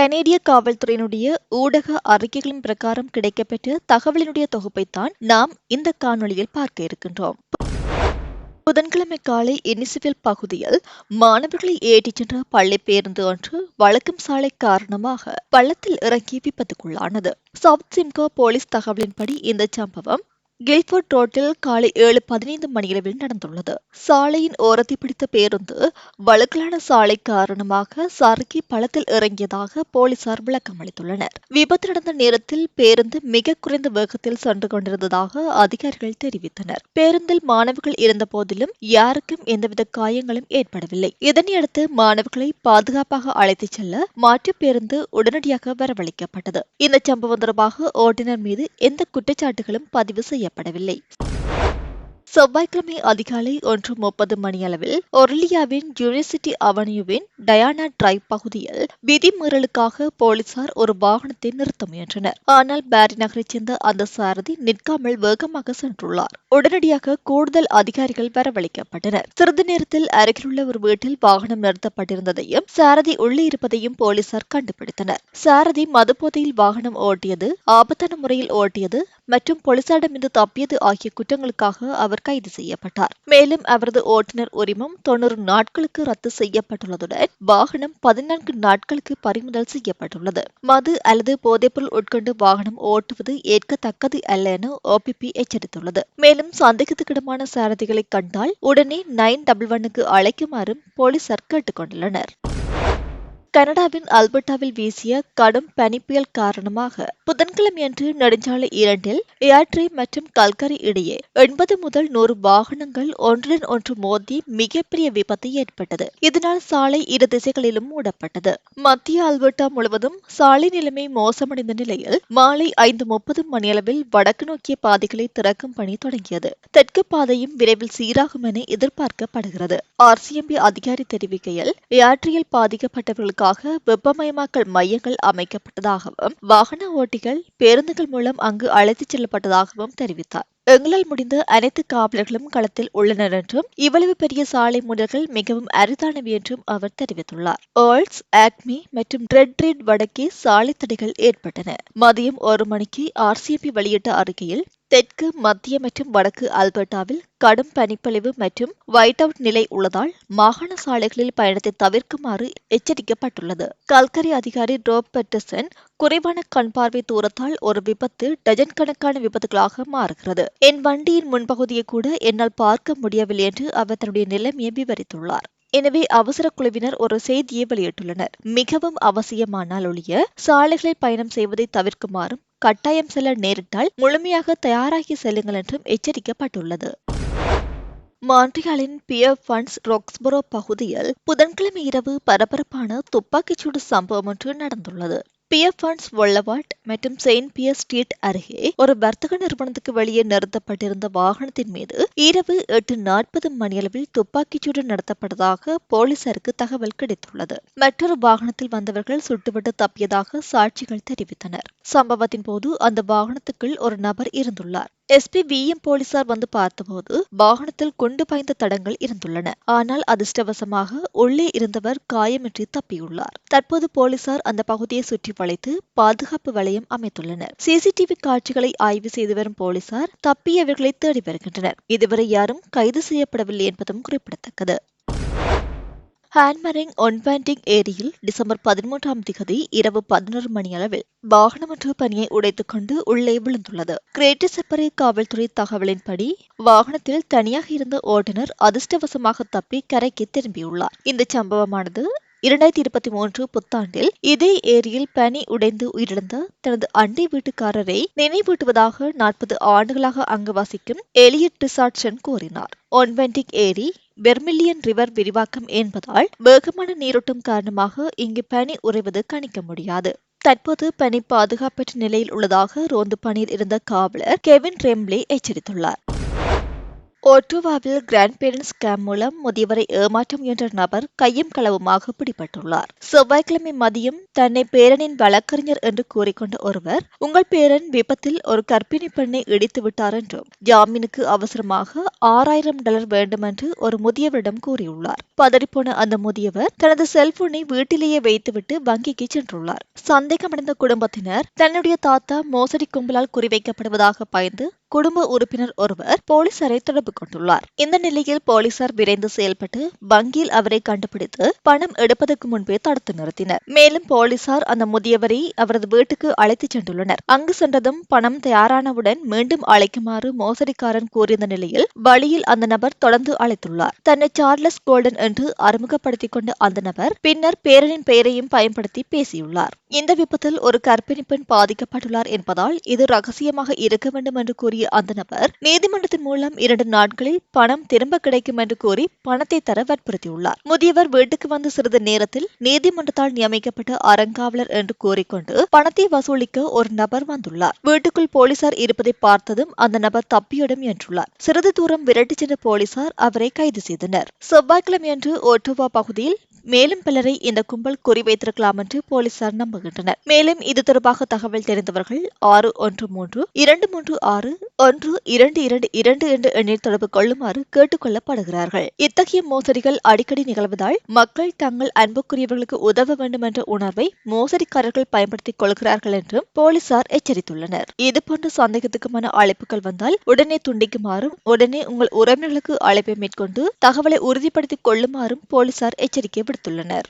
கனேடிய காவல்துறையினுடைய ஊடக அறிக்கைகளின் பிரகாரம் கிடைக்கப்பெற்ற தகவலினுடைய தொகுப்பைத்தான் நாம் இந்த காணொளியில் பார்க்க இருக்கின்றோம். புதன்கிழமை காலை எனிசிவில் பகுதியில் மாணவர்களை ஏற்றிச் சென்ற பள்ளி பேருந்து ஒன்று வழக்கம் சாலை காரணமாக பள்ளத்தில் இறங்கி விபத்துக்குள்ளானது. சவுத் சிம்கோ போலீஸ் தகவலின்படி இந்த சம்பவம் கில்போர்ட் ரோட்டில் காலை ஏழு பதினைந்து மணியளவில் நடந்துள்ளது. சாலையின் ஓரத்தை பிடித்த பேருந்து வழுக்கலான சாலை காரணமாக சறுக்கி பழத்தில் இறங்கியதாக போலீசார் விளக்கம் அளித்துள்ளனர். விபத்து நடந்த நேரத்தில் பேருந்து மிக குறைந்த வேகத்தில் சென்று கொண்டிருந்ததாக அதிகாரிகள் தெரிவித்தனர். பேருந்தில் மாணவர்கள் இருந்த போதிலும் யாருக்கும் எந்தவித காயங்களும் ஏற்படவில்லை. இதனையடுத்து மாணவர்களை பாதுகாப்பாக அழைத்துச் செல்ல மாற்று பேருந்து உடனடியாக வரவழைக்கப்பட்டது. இந்த சம்பவம் தொடர்பாக ஓட்டுநர் மீது எந்த குற்றச்சாட்டுகளும் பதிவு செய்ய செய்யப்படவில்லை. செவ்வாய்க்கிழமை அதிகாலை ஒன்று முப்பது மணியளவில் ஒர்லியாவின் யூனிவர்சிட்டி அவனியூவின் டயானா டிரைவ் பகுதியில் விதிமீறலுக்காக போலீசார் ஒரு வாகனத்தை நிறுத்த முயன்றனர். ஆனால் பேரி நகரைச் சேர்ந்த அந்த சாரதி நிற்காமல் வேகமாக சென்றுள்ளார். உடனடியாக கூடுதல் அதிகாரிகள் வரவழைக்கப்பட்டனர். சிறிது நேரத்தில் அருகிலுள்ள ஒரு வீட்டில் வாகனம் நிறுத்தப்பட்டிருந்ததையும் சாரதி உள்ளே இருப்பதையும் போலீசார் கண்டுபிடித்தனர். சாரதி மதுபோதையில் வாகனம் ஓட்டியது ஆபத்தான முறையில் ஓட்டியது மற்றும் போலீசாரிடமிருந்து தப்பியது ஆகிய குற்றங்களுக்காக அவர் கைது செய்யப்பட்டார். மேலும் அவரது ஓட்டுநர் உரிமம் தொண்ணூறு நாட்களுக்கு ரத்து செய்யப்பட்டுள்ளதுடன் வாகனம் பதினான்கு நாட்களுக்கு பறிமுதல் செய்யப்பட்டுள்ளது. மது அல்லது போதைப்பொருள் உட்கொண்டு வாகனம் ஓட்டுவது ஏற்கத்தக்கது அல்ல என ஓபிபி எச்சரித்துள்ளது. மேலும் சந்தேகத்துக்கிடமான சாரதிகளை கண்டால் உடனே நைன் டபுள் ஒன்னுக்கு அழைக்குமாறும் போலீசார் கேட்டுக்கொண்டுள்ளனர். கனடாவின் அல்பர்டாவில் வீசிய கடும் பனிப்புயல் காரணமாக புதன்கிழமையன்று நெடுஞ்சாலை இரண்டில் ஏர்ட்ரி மற்றும் கல்கரி இடையே எண்பது முதல் நூறு வாகனங்கள் ஒன்றுடன் ஒன்று மோதி மிகப்பெரிய விபத்து ஏற்பட்டது. இதனால் சாலை இரு திசைகளிலும் மூடப்பட்டது. மத்திய அல்பர்டா முழுவதும் சாலை நிலைமை மோசமடைந்த நிலையில் மாலை ஐந்து முப்பது மணியளவில் வடக்கு நோக்கிய பாதைகளை திறக்கும் பணி தொடங்கியது. தெற்கு பாதையும் விரைவில் சீராகும் என எதிர்பார்க்கப்படுகிறது. ஆர்சிஎம்பி அதிகாரி தெரிவிக்கையில் ஏர்ட்ரியில் பாதிக்கப்பட்டவர்களுக்கு வசதிக்காக வெப்பமயமாக்கல் மையங்கள் அமைக்கப்பட்டதாகவும் வாகன ஓட்டிகள் பேருந்துகள் மூலம் அங்கு அழைத்துச் செல்லப்பட்டதாகவும் தெரிவித்தார். எங்களால் முடிந்த அனைத்து காவலர்களும் களத்தில் உள்ளனர் என்றும் இவ்வளவு பெரிய சாலை மூடல்கள் மிகவும் அரிதானவை என்றும் அவர் தெரிவித்துள்ளார். ஏர்ல்ஸ் ஆக்மி மற்றும் ரெட் ரீட் வடக்கே சாலை தடைகள் ஏற்பட்டன. மதியம் ஒரு மணிக்கு ஆர்சிபி வெளியிட்ட அறிக்கையில் தெற்கு மத்திய மற்றும் வடக்கு அல்பர்டாவில் கடும் பனிப்பொழிவு மற்றும் ஒயிட் அவுட் நிலை உள்ளதால் மாகாண சாலைகளில் பயணத்தை தவிர்க்குமாறு எச்சரிக்கப்பட்டுள்ளது. கல்கரி அதிகாரி ரோப் பெட்டர்சன் குறைவான கண்பார்வை தூரத்தால் ஒரு விபத்து டஜன் கணக்கான விபத்துகளாக மாறுகிறது. என் வண்டியின் முன்பகுதியை கூட என்னால் பார்க்க முடியவில்லை என்று அவர் தன்னுடைய நிலைமையை விவரித்துள்ளார். எனவே அவசர குழுவினர் ஒரு செய்தியை வெளியிட்டுள்ளனர். மிகவும் அவசியமானால் ஒழிய சாலைகளில் பயணம் செய்வதை தவிர்க்குமாறும் கட்டாயம் செல்ல நேரிட்டால் முழுமையாக தயாராகி செல்லுங்கள் என்றும் எச்சரிக்கப்பட்டுள்ளது. மான்ட்ரியாலின் பியர் ஃபண்ட்ஸ் ரொக்ஸ்பரோ பகுதியில் புதன்கிழமை இரவு பரபரப்பான துப்பாக்கிச்சூடு சம்பவம் ஒன்று நடந்துள்ளது. பியர் ஃபண்ட்ஸ் மற்றும் செயின்ட் பியர் ஸ்ட்ரீட் அருகே ஒரு வர்த்தக நிறுவனத்துக்கு வெளியே நிறுத்தப்பட்டிருந்த வாகனத்தின் மீது இரவு எட்டு நாற்பது மணியளவில் துப்பாக்கிச்சூடு நடத்தப்பட்டதாக போலீசாருக்கு தகவல் கிடைத்துள்ளது. மற்றொரு வாகனத்தில் வந்தவர்கள் சுட்டுவிட்டு தப்பியதாக சாட்சிகள் தெரிவித்தனர். சம்பவத்தின் போது அந்த வாகனத்துக்குள் ஒரு நபர் இருந்துள்ளார். எஸ்பி விஎம் போலீசார் வந்து பார்த்தபோது வாகனத்தில் கொண்டு பாய்ந்த தடங்கள் இருந்துள்ளன. ஆனால் அதிர்ஷ்டவசமாக உள்ளே இருந்தவர் காயமின்றி தப்பியுள்ளார். தற்போது போலீசார் அந்த பகுதியை சுற்றி வளைத்து பாதுகாப்பு வளையம் அமைத்துள்ளனர். சிசிடிவி காட்சிகளை ஆய்வு செய்து வரும் போலீசார் தப்பியவர்களை தேடி வருகின்றனர். இதுவரை யாரும் கைது செய்யப்படவில்லை என்பதும் குறிப்பிடத்தக்கது. ஹான்மரிங் ஒன்பேண்டிங் ஏரியில் டிசம்பர் பதிமூன்றாம் திகதி இரவு பதினோரு மணி அளவில் வாகனம் ஒன்று பனியை உடைத்துக் கொண்டு உள்ளே விழுந்துள்ளது. கிரேட்டர் செப்பரே காவல்துறை தகவலின்படி வாகனத்தில் தனியாக இருந்த ஓட்டுநர் அதிர்ஷ்டவசமாக தப்பி கரைக்கு திரும்பியுள்ளார். இந்த சம்பவமானது இரண்டாயிரத்தி இருபத்தி மூன்று புத்தாண்டில் இதே ஏரியில் பனி உடைந்து உயிரிழந்த தனது அண்டை வீட்டுக்காரரை நினைவூட்டுவதாக நாற்பது ஆண்டுகளாக அங்கு வசிக்கும் எலியட் டிசாட்சன் கூறினார். ஒன்வென்டிக் ஏரி வெர்மில்லியன் ரிவர் விரிவாக்கம் என்பதால் வேகமான நீரோட்டம் காரணமாக இங்கு பனி உறைவது கணிக்க முடியாது. தற்போது பனி பாதுகாப்பற்ற நிலையில் உள்ளதாக ரோந்து பணியில் இருந்த காவலர் கெவின் ரெம்ப்ளே எச்சரித்துள்ளார். ஒட்டுவாவில் கிராண்ட் பேரண்ட்ஸ் ஸ்கேம் மூலம் முதியவரை ஏமாற்ற முயன்ற நபர் கையும் களவுமாக பிடிபட்டுள்ளார். செவ்வாய்க்கிழமை மதியம் தன்னை பேரனின் வழக்கறிஞர் என்று கூறிக்கொண்ட ஒருவர் உங்கள் பேரன் விபத்தில் ஒரு கர்ப்பிணி பெண்ணை இடித்து விட்டார் என்றும் ஜாமீனுக்கு அவசரமாக ஆறாயிரம் டாலர் வேண்டும் என்று ஒரு முதியவரிடம் கூறியுள்ளார். பதறிப்போன அந்த முதியவர் தனது செல்போனை வீட்டிலேயே வைத்துவிட்டு வங்கிக்கு சென்றுள்ளார். சந்தேகமடைந்த குடும்பத்தினர் தன்னுடைய தாத்தா மோசடி கும்பலால் குறிவைக்கப்படுவதாக பயந்து குடும்ப உறுப்பினர் ஒருவர் போலீசாரை தொடர்பு கொண்டுள்ளார். இந்த நிலையில் போலீசார் விரைந்து செயல்பட்டு வங்கியில் அவரை கண்டுபிடித்து பணம் எடுப்பதற்கு முன்பே தடுத்து நிறுத்தினர். மேலும் போலீசார் அந்த முதியவரை அவரது வீட்டுக்கு அழைத்துச் சென்றுள்ளனர். அங்கு சென்றதும் பணம் தயாரானவுடன் மீண்டும் அழைக்குமாறு மோசடிக்காரன் கூறியிருந்த நிலையில் வழியில் அந்த நபர் தொடர்ந்து அழைத்துள்ளார். தன்னை சார்லஸ் கோல்டன் என்று அறிமுகப்படுத்திக் கொண்ட அந்த நபர் பின்னர் பேரனின் பெயரையும் பயன்படுத்தி பேசியுள்ளார். இந்த விபத்தில் ஒரு கர்ப்பிணி பெண் பாதிக்கப்பட்டுள்ளார் என்பதால் இது ரகசியமாக இருக்க வேண்டும் என்று கூறிய கூறிய அந்த நபர் நீதிமன்றத்தின் மூலம் இரண்டு நாட்களில் பணம் திரும்ப கிடைக்கும் என்று கூறி பணத்தை தர வற்புறுத்தியுள்ளார். முதியவர் வீட்டுக்கு வந்து சிறிது நேரத்தில் நீதிமன்றத்தால் நியமிக்கப்பட்ட அறங்காவலர் என்று கூறிக்கொண்டு பணத்தை வசூலிக்க ஒரு நபர் வந்துள்ளார். வீட்டுக்குள் போலீசார் இருப்பதை பார்த்ததும் அந்த நபர் தப்பியிடும் என்றுள்ளார். சிறிது தூரம் விரட்டிச் சென்ற போலீசார் அவரை கைது செய்தனர். செவ்வாய்க்கிழமையன்று ஒட்டோவா பகுதியில் மேலும் பலரை இந்த கும்பல் குறிவைத்திருக்கலாம் என்று போலீசார் நம்புகின்றனர். மேலும் இது தொடர்பாக தகவல் தெரிந்தவர்கள் ஆறு ஒன்று மூன்று இரண்டு மூன்று ஆறு ஒன்று இரண்டு இரண்டு இரண்டு என்ற எண்ணில் தொடர்பு கொள்ளுமாறு கேட்டுக் கொள்ளப்படுகிறார்கள். இத்தகைய மோசடிகள் அடிக்கடி நிகழ்வதால் மக்கள் தங்கள் அன்புக்குரியவர்களுக்கு உதவ வேண்டும் என்ற உணர்வை மோசடிக்காரர்கள் பயன்படுத்திக் கொள்கிறார்கள் என்றும் போலீசார் எச்சரித்துள்ளனர். இதுபோன்ற சந்தேகத்துக்குமான அழைப்புகள் வந்தால் உடனே துண்டிக்குமாறும் உடனே உங்கள் உறவினர்களுக்கு அழைப்பை மேற்கொண்டு தகவலை உறுதிப்படுத்திக் கொள்ளுமாறும் போலீசார் எச்சரிக்கை கண்டுபிடித்துள்ளனர்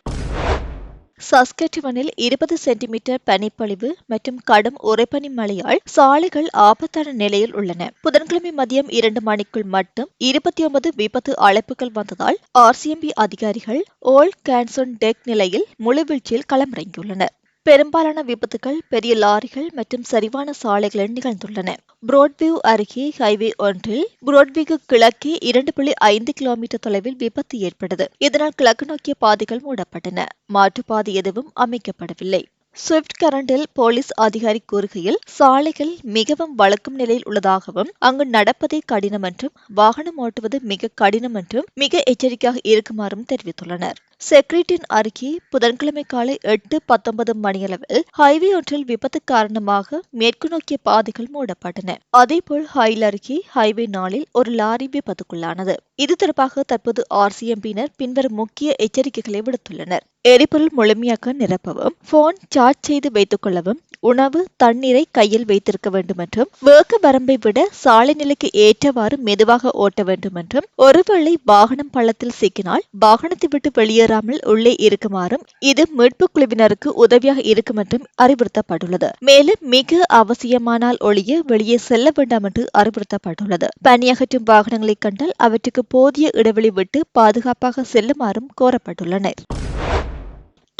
சஸ்கட்டிவனில் இருபது சென்டிமீட்டர் பனிப்பொழிவு மற்றும் கடும் உறைபனி மழையால் சாலைகள் ஆபத்தான நிலையில் உள்ளன. புதன்கிழமை மதியம் இரண்டு மணிக்குள் மட்டும் இருபத்தி ஒன்பது விபத்து அழைப்புகள் வந்ததால் ஆர்சிஎம்பி அதிகாரிகள் ஓல்ட் கேன்சன் டெக் நிலையில் முழுவீழ்ச்சியில் களமிறங்கியுள்ளனர். பெரும்பாலான விபத்துகள் பெரிய லாரிகள் மற்றும் சரிவான சாலைகளில் நிகழ்ந்துள்ளன. புரோட்வியூ அருகே ஹைவே ஒன்றில் புரோட்வியூக்கு கிழக்கே இரண்டு புள்ளி ஐந்து கிலோமீட்டர் தொலைவில் விபத்து ஏற்பட்டது. இதனால் கிழக்கு நோக்கிய பாதைகள் மூடப்பட்டன. மாற்றுப்பாதை எதுவும் அமைக்கப்படவில்லை. ஸ்விஃப்ட் கரண்டில் போலீஸ் அதிகாரி கூறுகையில் சாலைகள் மிகவும் வழக்கும் நிலையில் உள்ளதாகவும் அங்கு நடப்பதே கடினம் என்றும் வாகனம் ஓட்டுவது மிக கடினம் என்றும் மிக எச்சரிக்கையாக இருக்குமாறும் தெரிவித்துள்ளனர். செக்ரிட்டின் அருகே புதன்கிழமை காலை எட்டு பத்தொன்பது மணியளவில் ஹைவே ஒன்றில் விபத்து காரணமாக மேற்கு நோக்கிய பாதைகள் மூடப்பட்டன. அதேபோல் ஹைல் அருகே ஹைவே நாளில் ஒரு லாரி விபத்துக்குள்ளானது. இது தொடர்பாக தற்போது ஆர்சிஎம்பியினர் பின்வரும் முக்கிய எச்சரிக்கைகளை விடுத்துள்ளனர். எரிபொருள் முழுமையாக நிரப்பவும் போன் சார்ஜ் செய்து வைத்துக் கொள்ளவும் உணவு தண்ணீரை கையில் வைத்திருக்க வேண்டும் என்றும் வேக வரம்பை விட சாலை நிலைக்கு ஏற்றவாறு மெதுவாக ஓட்ட வேண்டும் என்றும் ஒருவேளை வாகனம் பள்ளத்தில் சிக்கினால் வாகனத்தை விட்டு வெளியேற வெளியேறாமல் உள்ளே இருக்குமாறும் இது மீட்பு குழுவினருக்கு உதவியாக இருக்கும் என்றும் அறிவுறுத்தப்பட்டுள்ளது. மேலும் மிக அவசியமானால் ஒழிய வெளியே செல்ல வேண்டாம் என்று அறிவுறுத்தப்பட்டுள்ளது. பணியகற்றும் வாகனங்களை கண்டால் அவற்றுக்கு போதிய இடைவெளி விட்டு பாதுகாப்பாக செல்லுமாறும் கோரப்பட்டுள்ளனர்.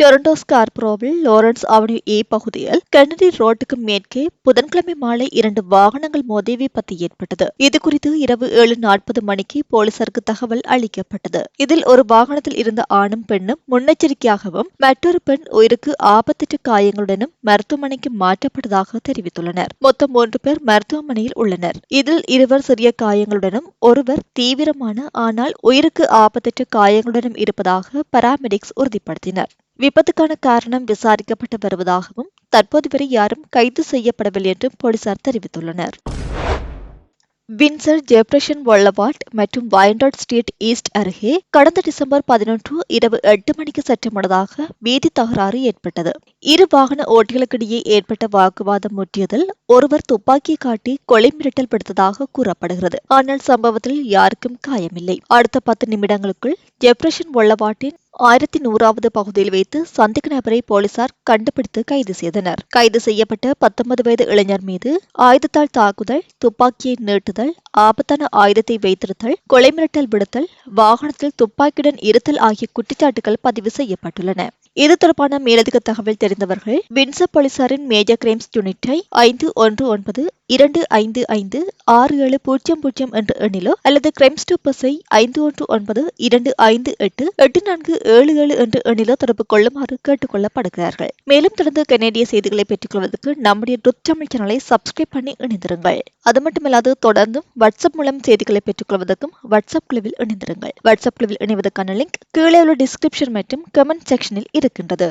டொரண்டோ ஸ்கார்ப்ரோவில் லாரன்ஸ் அவென்யூ ஏ பகுதியில் கென்னடி ரோட்டுக்கு மேற்கே புதன்கிழமை மாலை இரண்டு வாகனங்கள் மோதி விபத்து ஏற்பட்டது. இது குறித்து இரவு ஏழு நாற்பது மணிக்கு போலீசாருக்கு தகவல் அளிக்கப்பட்டது. இதில் ஒரு வாகனத்தில் இருந்த ஆணும் பெண்ணும் முன்னெச்சரிக்கையாகவும் மற்றொரு பெண் உயிருக்கு ஆபத்திட்டு காயங்களுடனும் மருத்துவமனைக்கு மாற்றப்பட்டதாக தெரிவித்துள்ளனர். மொத்தம் மூன்று பேர் மருத்துவமனையில் உள்ளனர். இதில் இருவர் சிறிய காயங்களுடனும் ஒருவர் தீவிரமான ஆனால் உயிருக்கு ஆபத்திட்டு காயங்களுடனும் இருப்பதாக பராமெடிக்ஸ் உறுதிப்படுத்தினர். விபத்துக்கான காரணம் விசாரிக்கப்பட்டு வருவதாகவும் தற்போது வரை யாரும் கைது செய்யப்படவில்லை என்றும் போலீசார் தெரிவித்துள்ளனர். வின்சர் ஜெப்ரஷன் வொல்லவால்ட் மற்றும் வயண்டாட் ஸ்ட்ரீட் ஈஸ்ட் அருகே கடந்த டிசம்பர் பதினொன்று இரவு எட்டு மணிக்கு சற்று முன்னதாக வீதி தகராறு ஏற்பட்டது. இரு வாகன ஓட்டிகளுக்கிடையே ஏற்பட்ட வாக்குவாதம் முற்றியதில் ஒருவர் துப்பாக்கி காட்டி கொலை மிரட்டல் விடுத்ததாக கூறப்படுகிறது. ஆனால் சம்பவத்தில் யாருக்கும் காயமில்லை. அடுத்த பத்து நிமிடங்களுக்குள் ஜெப்ரஷன் வொல்லவாட்டின் ஆயிரத்தி நூறாவது பகுதியில் வைத்து சந்தேக நபரை போலீசார் கண்டுபிடித்து கைது செய்தனர். கைது செய்யப்பட்ட பத்தொன்பது வயது இளைஞர் மீது ஆயுதத்தால் தாக்குதல் துப்பாக்கியை நீட்டுதல் ஆபத்தான ஆயுதத்தை வைத்திருத்தல் கொலை மிரட்டல் விடுத்தல் வாகனத்தில் துப்பாக்கியுடன் இருத்தல் ஆகிய குற்றச்சாட்டுகள் பதிவு செய்யப்பட்டுள்ளன. இது தொடர்பான மேலதிக தகவல் தெரிந்தவர்கள் வின்ச போலீசாரின் மேஜர் கிரைம்ஸ் யூனிட்டை ஐந்து ஒன்று ஒன்பது இரண்டு ஐந்து ஐந்து ஆறு ஏழு பூஜ்ஜியம் பூஜ்ஜியம் என்ற எண்ணிலோ அல்லது கிரைம் ஸ்டூப்பஸை ஐந்து ஒன்று ஒன்பது இரண்டு ஐந்து எட்டு எட்டு நான்கு ஏழு ஏழு என்ற எண்ணிலோ தொடர்பு கொள்ளுமாறு கேட்டுக் கொள்ளப்படுகிறார்கள். மேலும் தொடர்ந்து கனேடிய செய்திகளை பெற்றுக் கொள்வதற்கு நம்முடைய டுத் தமிழ் சேனலை சப்ஸ்கிரைப் பண்ணி இணைந்திருங்கள். அது மட்டுமல்லாது தொடர்ந்தும் வாட்ஸ்அப் மூலம் செய்திகளை பெற்றுக் கொள்வதற்கும் வாட்ஸ்அப் குழுவில் இணைந்திருங்கள். வாட்ஸ்அப் குழுவில் இணைவதற்கான லிங்க் கீழே உள்ள டிஸ்கிரிப்ஷன் மற்றும் கமெண்ட் செக்ஷனில் இருக்கின்றது.